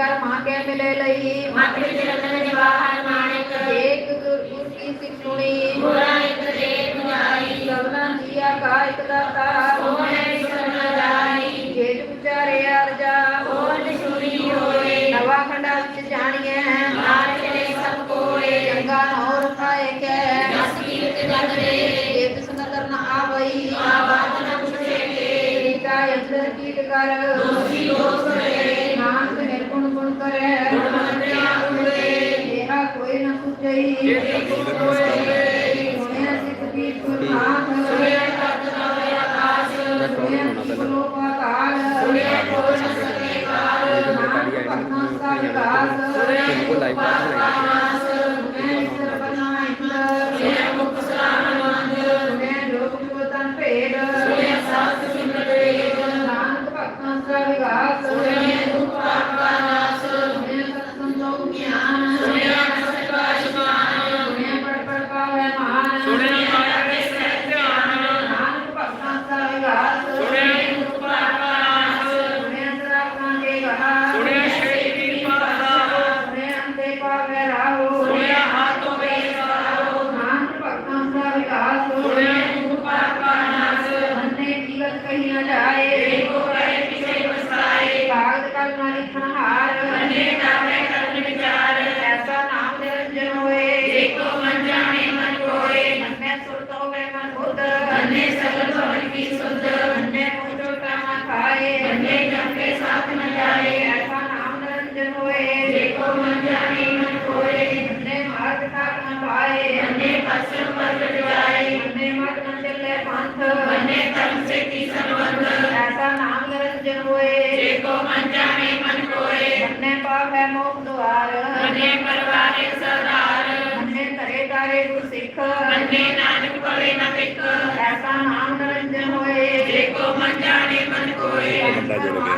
ਕਰ ਮਾਂ ਕੇ ਮਿਲੇ ਲਈ ਮਤ ਵਿੱਚ ਰਤਨ ਜਵਾਹਰ ਮਾਣਿਕ ਏਕ ਗੁਰ ਗੁਰ ਕੀ ਸਿੱਖ ਸੁਣੀ ਗੁਰਾਂ ਇੱਕ ਦੇਖ ਜਾਈ ਸਭਨਾ ਜੀਆ ਕਾ ਇੱਕ ਦਾਤਾ ਸੋਹਣੇ ਵਿਸਰ ਨ ਜਾਈ ਜੇਜ ਵਿਚਾਰੇ ਅਰਜਾ ਕੋਟ ਛੁਰੀ ਹੋਏ ਨਵਾ ਖੰਡਾ ਵਿੱਚ ਜਾਣੀਏ ਨਾਲ ਚਲੇ ਸਭ ਕੋਏ ਚੰਗਾ यत्र कीट कर दोषी दोष करे नाम से निर्गुण गुण करे गुणवत्या गुणे यह कोई न सुचई गुणे सिद्ध की गुणात सूर्य तत्त्वय आकाश सूर्य लोक काल सूर्य कोण सके काल नाम पद्मस्ता विकास सूर्य कुल लाइफ Muito obrigado. बने सकल भवन की शुद्ध बने पुत्र का न खाए बने जम के साथ न जाए ऐसा नाम रंजन होए देखो मन जाने मन खोए बने मार्ग का न पाए बने पश्चिम पर जाए बने मत न चले पंथ बने कर्म से की संबंध ऐसा नाम रंजन होए देखो मन जाने मन खोए बने पाप है मोक्ष द्वार बने परवारे सरदार बने करे करे गुरु सिख बने ना நல்லா சொல்லுங்க